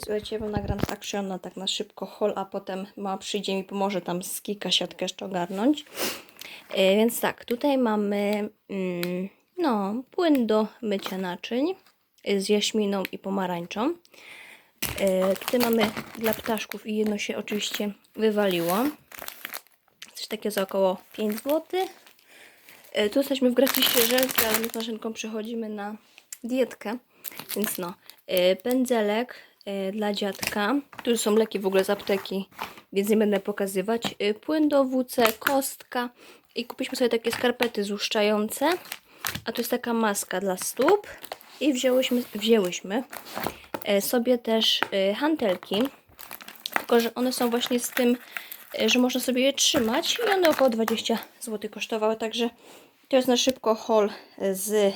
Słuchajcie, bo nagram z Actiona tak na szybko haul, a potem ma przyjdzie mi pomoże tam z kilka siatkę jeszcze ogarnąć. E, więc tak, tutaj mamy mm, no, płyn do mycia naczyń e, z jaśminą i pomarańczą. E, tutaj mamy dla ptaszków i jedno się oczywiście wywaliło. Coś takiego za około 5 zł. Tu jesteśmy w gratisie żelki, ale my z maszynką przechodzimy na dietkę. Więc no, pędzelek dla dziadka. Tu są leki w ogóle z apteki, więc nie będę pokazywać. E, Płyn do WC, kostka i kupiliśmy sobie takie skarpety złuszczające. A tu jest taka maska dla stóp. I wzięłyśmy, wzięłyśmy e, sobie też e, hantelki. Tylko, że one są właśnie z tym, e, że można sobie je trzymać i one około 20 zł kosztowały, także to jest na szybko haul z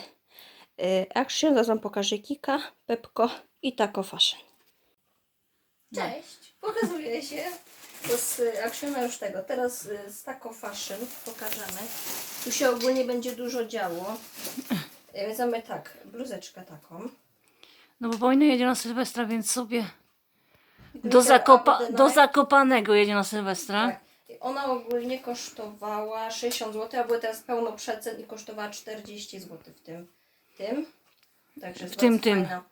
Action. Zaraz Wam pokażę Kika, Pepko i Taco Fashion. Cześć, pokazuję się. To z Actiona już tego. Teraz y, z Taco Fashion pokażemy. Tu się ogólnie będzie dużo działo. Więc mamy tak, bluzeczkę taką. No bo powinno jedzie na Sylwestra, więc sobie do, zakopa do. Zakopanego jedzie na Sylwestra. Tak. Ona ogólnie kosztowała 60 zł, a były teraz pełno przecen i kosztowała 40 zł w tym. tym. Także W tym, tym. fajna.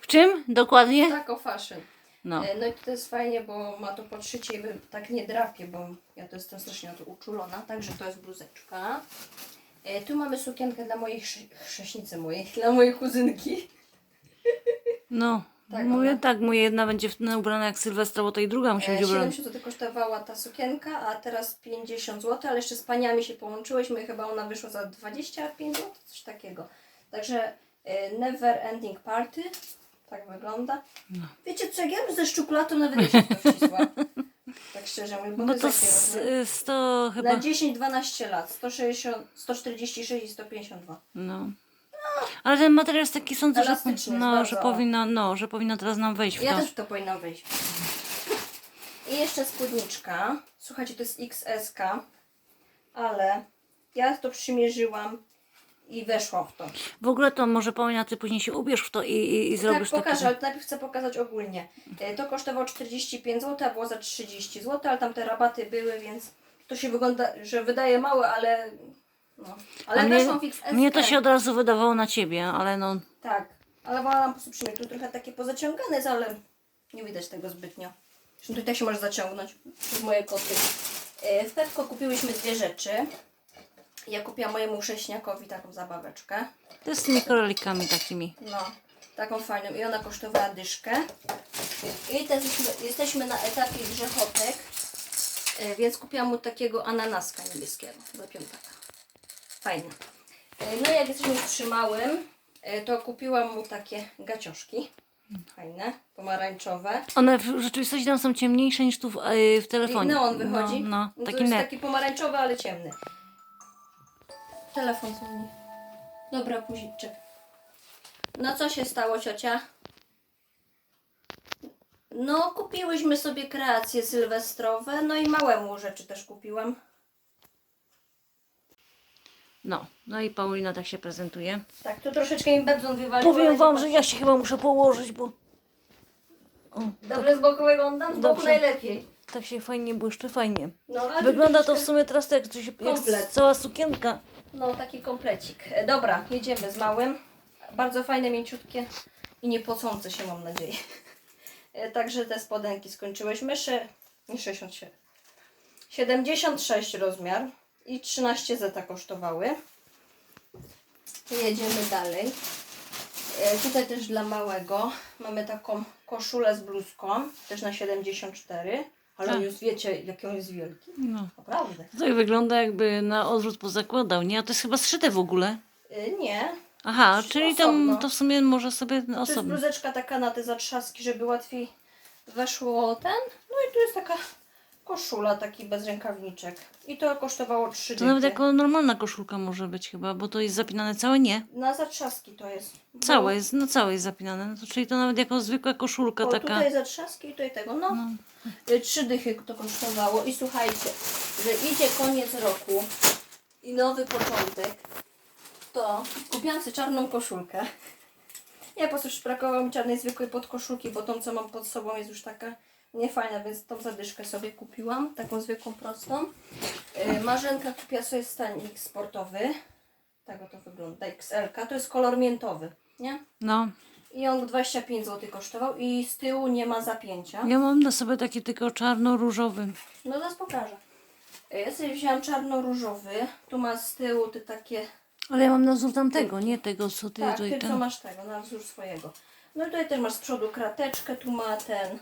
W czym dokładnie? Taco Fashion. No. E, No i to jest fajnie, bo ma to podszycie i tak nie drapie, bo ja to jestem strasznie na to uczulona. Także to jest bluzeczka. E, Tu mamy sukienkę dla mojej chrze- chrześnicy mojej, dla mojej kuzynki. No. Tak, Mówię ona- tak, moja jedna będzie ubrana jak Sylwestra, bo to i druga musi E, być ubrana. 70 zł kosztowała ta sukienka, a teraz 50 zł, ale jeszcze z paniami się połączyłyśmy i chyba ona wyszła za 25 zł, coś takiego. Także Never Ending Party, tak wygląda. No. Wiecie co, jak ja bym ze szczukulatą nawet nie się wcisła. Tak szczerze mówiąc, bo No to jest takie z, to Na chyba. 10-12 lat, 160, 146 i 152. No. Ale ten materiał jest taki sądzę, że, jest no, bardzo. że powinna, no, że powinna teraz nam wejść w Ja to. też w to powinnam wyjść. I jeszcze spódniczka. Słuchajcie, to jest XS, ale ja to przymierzyłam i weszłam w to. W ogóle to może Paulina, ty później się ubierz w to i, i, i tak, zrobisz pokażę, takie. ale najpierw chcę pokazać ogólnie. E, To kosztowało 45 zł, a było za 30 zł, ale tam te rabaty były, więc to się wygląda, że wydaje małe, ale... No. Ale mnie, weszłam XS. mnie to się od razu wydawało na ciebie, ale no. Tak, ale wolałam po prostu przymierzyć. Tu trochę takie pozaciągane jest, ale nie widać tego zbytnio. Zresztą tutaj się może zaciągnąć przez moje koty. E, W Pepko kupiłyśmy dwie rzeczy. Ja kupiłam mojemu chrześniakowi taką zabaweczkę. To jest z tymi takimi. No, taką fajną. I ona kosztowała dyszkę. I teraz jesteśmy, jesteśmy na etapie grzechotek. E, Więc kupiłam mu takiego ananaska niebieskiego do piątaka. Fajne. E, No i jak jesteśmy przy małym, e, to kupiłam mu takie gacioszki. Fajne, pomarańczowe. One w rzeczywistości tam są ciemniejsze niż tu w, yy, w telefonie. neon wychodzi. No, no No to taki jest taki pomarańczowy, ale ciemny. Telefon dzwoni. Dobra, późniczek. No co się stało, ciocia? No, kupiłyśmy sobie kreacje sylwestrowe, no i małemu rzeczy też kupiłam. No, no i Paulina tak się prezentuje. Tak, to troszeczkę mi bebzon wywalił. Powiem wam, że ja się chyba muszę położyć, bo Dobrze z boku wyglądam? Z boku Dobrze. najlepiej. tak się fajnie błyszczy, fajnie. No, ale Wygląda to w troszeczkę- sumie teraz tak, jak, coś- jak Komplet. cała sukienka. No, taki komplecik. E, Dobra, jedziemy z małym. Bardzo fajne, mięciutkie i nie pocące się, mam nadzieję. E, Także te spodenki skończyłyśmy. Sze... Nie 67. 76 rozmiar i 13 zeta kosztowały. Jedziemy dalej. E, Tutaj też dla małego mamy taką koszulę z bluzką, też na 74. Ale Tak. już wiecie, jaki on jest wielki. No. Naprawdę. To tak wygląda jakby na odwrót pozakładał, nie? A to jest chyba zszyte w ogóle. E, Nie, Aha, czyli Osobno. to w sumie może sobie To jest osobno. bluzeczka taka na te zatrzaski, żeby łatwiej weszło ten. No i tu jest taka koszula, taki bez rękawniczek. I to kosztowało 3 To nawet dychy. jako normalna koszulka może być chyba, bo to jest zapinane całe, nie. Na zatrzaski to jest. Bo- Całe jest, no całe jest zapinane. No to, czyli to nawet jako zwykła koszulka Bo taka. tutaj zatrzaski i tutaj tego. No, Y, trzy dychy to kosztowało. I słuchajcie, że idzie koniec roku i nowy początek, to kupiłam sobie czarną koszulkę. Nie, po prostu już brakowało mi czarnej zwykłej podkoszulki, bo tą, co mam pod sobą jest już taka niefajna, więc tą zadyszkę sobie kupiłam, taką zwykłą, prostą. Yy, Marzenka kupiła sobie stanik sportowy. Tak oto wygląda, XL. To jest kolor miętowy, nie? No, I on 25 zł kosztował i z tyłu nie ma zapięcia. ja mam na sobie taki tylko czarno-różowy. No zaraz pokażę. Yy, Ja sobie wzięłam czarno-różowy. Tu ma z tyłu te takie Ale ja mam na wzór tamtego, nie tego, co ty Tak, tutaj ty co masz tego, na wzór swojego. No i tutaj też masz z przodu krateczkę, tu ma ten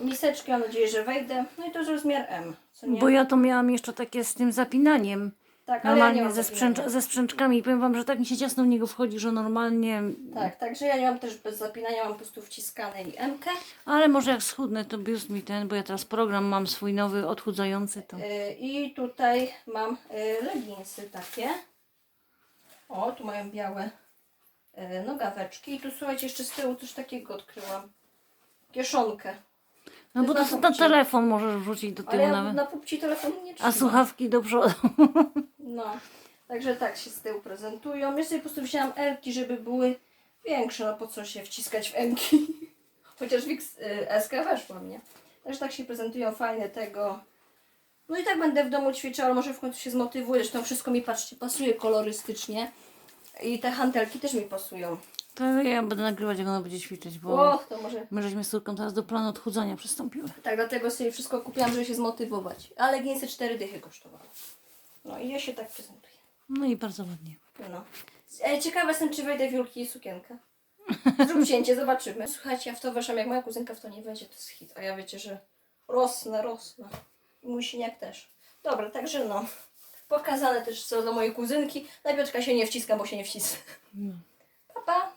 miseczki, mam nadzieję, że wejdę. No i to jest rozmiar M, co nie? Bo ja to miałam jeszcze takie z tym zapinaniem. tak, ale ja nie Normalnie mam ze, sprzęcz, ze sprzęczkami. I powiem wam, że tak mi się ciasno w niego wchodzi, że normalnie. Tak, także ja nie mam też bez zapinania, mam po prostu wciskane i M-kę. Ale może jak schudnę, to biust mi ten, bo ja teraz program mam swój nowy odchudzający to. Yy, I tutaj mam yy, leginsy takie. O, tu mają białe yy, nogaweczki. I tu słuchajcie, jeszcze z tyłu coś takiego odkryłam. Kieszonkę. No bo to, na to telefon możesz wrzucić do Ale tyłu ja nawet. na pupci telefonu nie A trzymam. słuchawki do przodu. No, także tak się z tyłu prezentują. Ja sobie po prostu wzięłam Elki, żeby były większe, no po co się wciskać w Mki. Chociaż w X, y, SK weszłam, nie? Także tak się prezentują fajne tego. No i tak będę w domu ćwiczyła, ale może w końcu się zmotywuję, zresztą wszystko mi, patrzcie, pasuje kolorystycznie. I te hantelki też mi pasują. To ja będę nagrywać, jak ona będzie ćwiczyć, bo O, to może... my żeśmy z córką teraz do planu odchudzania przystąpiły. Tak, dlatego sobie wszystko kupiłam, żeby się zmotywować. Ale ginsy 4 dychy kosztowały. No i ja się tak prezentuję. No i bardzo ładnie. No. E, ciekawa jestem, czy wejdę w Julki i sukienkę. Zrób cięcie, zobaczymy. Słuchajcie, ja w to weszłam, jak moja kuzynka w to nie wejdzie, to jest hit. A ja wiecie, że rosnę, rosnę. I mój siniak też. Dobra, także no. Pokazane też co do mojej kuzynki. Na Piotrka się nie wciska, bo się nie wcisnę. No. Pa, pa.